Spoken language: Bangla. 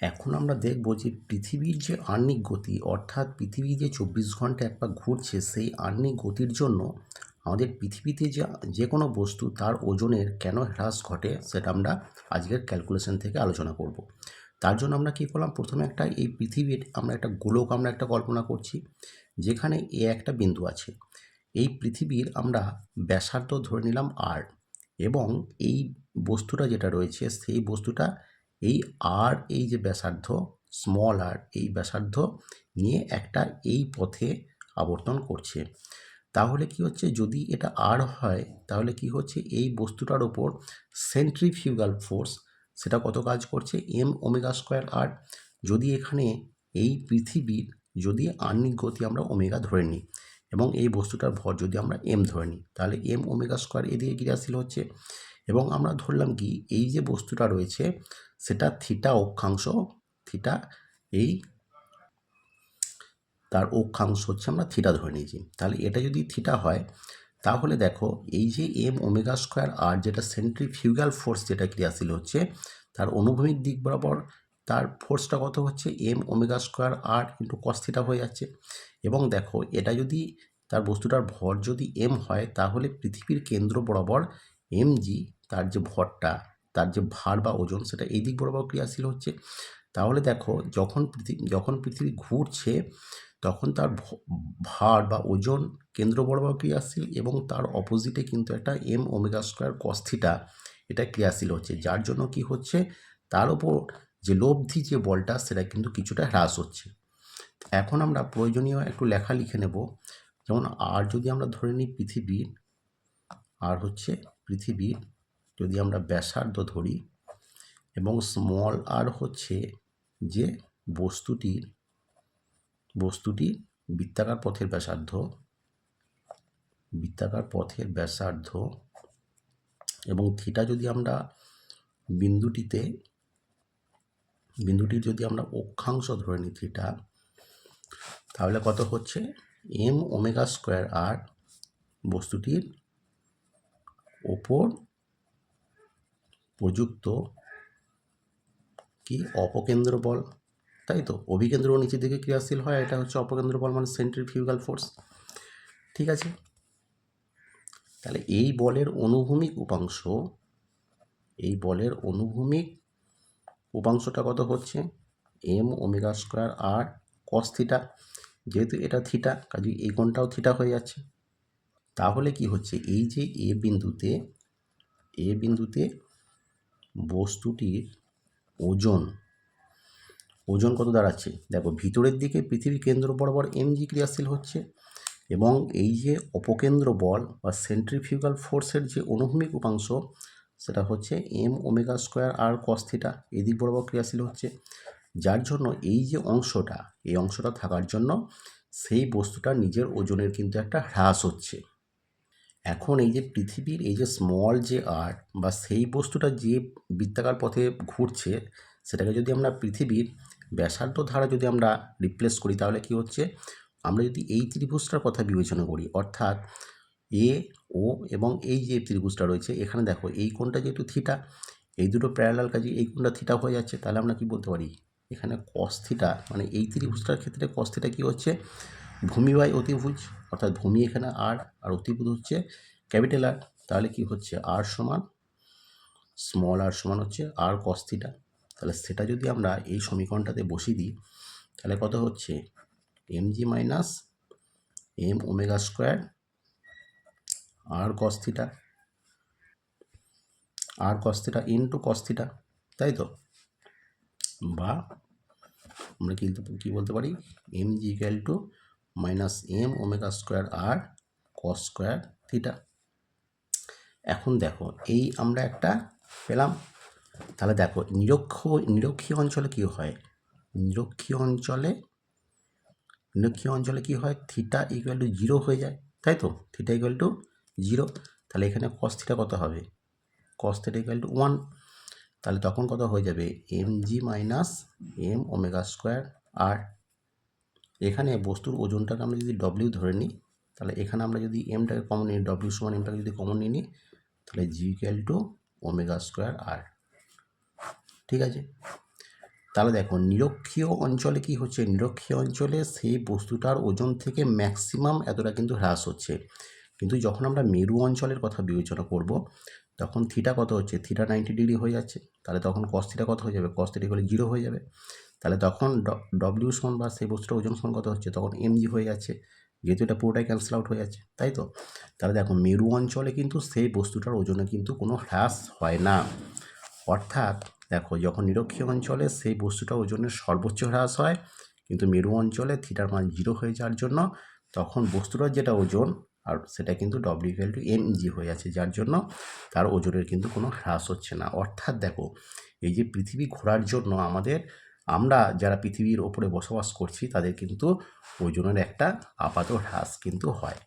এখন আমরা দেখব যে পৃথিবীর যে আর্নিক গতি, অর্থাৎ পৃথিবী যে চব্বিশ ঘণ্টা একবার ঘুরছে, সেই আহ্নিক গতির জন্য আমাদের পৃথিবীতে যে যে কোনো বস্তু তার ওজনের কেন হ্রাস ঘটে, সেটা আমরা আজকের ক্যালকুলেশন থেকে আলোচনা করব। তার জন্য আমরা কী করলাম? প্রথমে একটা এই পৃথিবীর আমরা একটা গোলক আমরা একটা কল্পনা করছি, যেখানে এ একটা বিন্দু আছে। এই পৃথিবীর আমরা ব্যাসার্ধ ধরে নিলাম আর এবং এই বস্তুটা যেটা রয়েছে, সেই বস্তুটা এই আর এই যে ব্যাসার্ধ স্মল আর এই ব্যাসার্ধ নিয়ে একটা এই পথে আবর্তন করছে। তাহলে কি হচ্ছে? যদি এটা আর হয়, তাহলে কি হচ্ছে? এই বস্তুটার ওপর সেন্ট্রিফিউগাল ফোর্স সেটা কত কাজ করছে? এম ওমেগা স্কোয়ার আর যদি এখানে এই পৃথিবীর যদি আহ্নিক গতি আমরা ওমেগা ধরে নিই এবং এই বস্তুটার ভর যদি আমরা এম ধরে নিই, তাহলে এম ওমেগা স্কোয়ার এদিকে ক্রিয়াশীল হচ্ছে। এবং আমরা ধরলাম কি, এই যে বস্তুটা রয়েছে, সেটা থিটা অক্ষাংশ থিটা এই তার অক্ষাংশ হচ্ছে আমরা থিটা ধরে নিয়েছি। তাহলে এটা যদি থিটা হয়, তাহলে দেখো, এই যে এম ওমেগা স্কোয়ার আর যেটা সেন্ট্রিফিউগাল ফোর্স যেটা ক্রিয়াশীল হচ্ছে, তার অনুভূমিক দিক বরাবর তার ফোর্সটা কত হচ্ছে? M omega square R into cos theta হয়ে যাচ্ছে। এবং দেখো, এটা যদি তার বস্তুটার ভর যদি এম হয়, তাহলে পৃথিবীর কেন্দ্র বরাবর এম জি তার যে ভরটা, তার যে ভার বা ওজন সেটা এই দিক বরাবর ক্রিয়াশীল হচ্ছে। তাহলে দেখো, যখন পৃথিবী যখন পৃথিবী ঘুরছে, তখন তার ভার বা ওজন কেন্দ্র বরাবর ক্রিয়াশীল এবং তার অপোজিটে কিন্তু একটা এম ওমেগা স্কোয়ার কস্থিটা এটা ক্রিয়াশীল হচ্ছে। যার জন্য কি হচ্ছে? তার ওপর যে লব্ধি যে বলটা, সেটা কিন্তু কিছুটা হ্রাস হচ্ছে। এখন আমরা প্রয়োজনীয় একটু লেখা লিখে নেব। যেমন, আর যদি আমরা ধরে নিই পৃথিবীর, আর হচ্ছে পৃথিবীর যদি আমরা ব্যাসার্ধ ধরি এবং স্মল আর হচ্ছে যে বস্তুটির বস্তুটির বৃত্তাকার পথের ব্যাসার্ধ, বৃত্তাকার পথের ব্যাসার্ধ এবং থিটা যদি আমরা বিন্দুটিতে, বিন্দুটির যদি আমরা অক্ষাংশ ধরে নিই থিটা তাহলে কত হচ্ছে? এম ওমেগা স্কোয়ার আর বস্তুটির ওপর প্রযুক্ত কি অপকেন্দ্র বল? তাই তো? অভিকেন্দ্র নিচের দিকে ক্রিয়াশীল হয়, এটা হচ্ছে অপকেন্দ্র বল মানে সেন্ট্রিফিউগাল ফোর্স ঠিক আছে? তাহলে এই বলের অনুভূমিক উপাংশ, এই বলের অনুভূমিক উপাংশটা কত হচ্ছে? M omega square R cos theta যেহেতু এটা থিটা কাজে এই কোণটাও থিটা হয়ে যাচ্ছে। তাহলে কি হচ্ছে? এই যে এ বিন্দুতে এ বিন্দুতে বস্তুটির ওজন ওজন কত দাঁড়াচ্ছে? দেখো, ভিতরের দিকে পৃথিবী কেন্দ্র বরাবর এমজি ক্রিয়াশীল হচ্ছে এবং এই যে অপকেন্দ্র বল বা সেন্ট্রিফিউগাল ফোর্সের যে অনুভূমিক উপাংশ, সেটা হচ্ছে এম ওমেগা স্কোয়ার আর কস্থিটা এদিক বরাবর ক্রিয়াশীল হচ্ছে। যার জন্য এই যে অংশটা, এই অংশটা থাকার জন্য সেই বস্তুটা নিজের ওজনের কিন্তু একটা হ্রাস হচ্ছে। এখন এই যে পৃথিবীর এই যে স্মল যে আর্ট বা সেই বস্তুটা যে বৃত্তাকার পথে ঘুরছে, সেটাকে যদি আমরা পৃথিবীর ব্যাসার্ধ ধারা যদি আমরা রিপ্লেস করি, তাহলে কি হচ্ছে? আমরা যদি এই ত্রিভুজটার কথা বিবেচনা করি, অর্থাৎ এ ও এবং এই যে ত্রিভুজটা রয়েছে, এখানে দেখো এই কোণটা যেহেতু থিটা এই দুটো প্যারালাল কাজে এই কোণটা থিটা হয়ে যাচ্ছে, তাহলে আমরা কি বলতে পারি? এখানে কস থিটা মানে এই ত্রিভুজটার ক্ষেত্রে কস থিটা কী হচ্ছে? ভূমি বাই অতিভুজ, অর্থাৎ ভূমি এখানে আর আর অতিভুজ হচ্ছে ক্যাপিটাল আর তাহলে কি হচ্ছে? আর সমান স্মল আর সমান হচ্ছে আর কস থিটা তাহলে সেটা যদি আমরা এই সমীকরণটাতে বসিয়ে দিই, তাহলে কত হচ্ছে? M G minus M omega square R cos theta আর cos theta into cos theta তাই তো? বা আমরা কিন্তু কী বলতে পারি? M G equal to minus M omega square R cos square theta. এখন দেখো, এই আমরা একটা পেলাম। তাহলে দেখো, নিরক্ষ নিরক্ষীয় অঞ্চলে কী হয়? নিরক্ষীয় অঞ্চলে নিরক্ষীয় অঞ্চলে কী হয়? থিটা ইকুয়াল টু জিরো হয়ে যায়, তাই তো? থিটা ইকুয়াল টু জিরো তাহলে এখানে কস থিটা কত হবে? Cos theta equal to one তাহলে তখন কত হয়ে যাবে? M G minus M omega square R এখানে বস্তুর ওজনটাকে আমরা যদি ডব্লিউ ধরে নিই, তাহলে এখানে আমরা যদি এমটাকে কমন নিই ডব্লিউ সমান এমটাকে যদি কমন নিই নিই, তাহলে G equal to omega square R ঠিক আছে? তাহলে দেখো, নিরক্ষীয় অঞ্চলে কি হচ্ছে? নিরক্ষীয় অঞ্চলে সেই বস্তুটার ওজন থেকে ম্যাক্সিমাম এতটা কিন্তু হ্রাস হচ্ছে। কিন্তু যখন আমরা মেরু অঞ্চলের কথা বিবেচনা করব, তখন থিটা কত হচ্ছে? থিটা নাইনটি ডিগ্রি হয়ে যাচ্ছে। তাহলে তখন কস থিটা কত হয়ে যাবে? কস থিটা হলে জিরো হয়ে যাবে। তাহলে তখন ডব্লিউ সমান বা সেই বস্তুটার ওজন সমান কত হচ্ছে? তখন এম জি হয়ে যাচ্ছে। যেহেতু এটা পুরোটাই ক্যান্সেল আউট হয়ে যাচ্ছে, তাই তো? তাহলে দেখো, মেরু অঞ্চলে কিন্তু সেই বস্তুটার ওজনে কিন্তু কোনো হ্রাস হয় না। অর্থাৎ দেখো, যখন নিরক্ষীয় অঞ্চলে সেই বস্তুটা ওজনের সর্বোচ্চ হ্রাস হয়, কিন্তু মেরু অঞ্চলে থিটার মান জিরো হয়ে যাওয়ার জন্য তখন বস্তুটার যেটা ওজন, আর সেটা কিন্তু W equal to M G হয়ে আছে যার জন্য তার ওজনের কিন্তু কোনো হ্রাস হচ্ছে না। অর্থাৎ দেখো, এই যে পৃথিবী ঘোরার জন্য আমাদের আমরা যারা পৃথিবীর ওপরে বসবাস করছি তাদের কিন্তু ওজনের একটা আপাত হ্রাস কিন্তু হয়।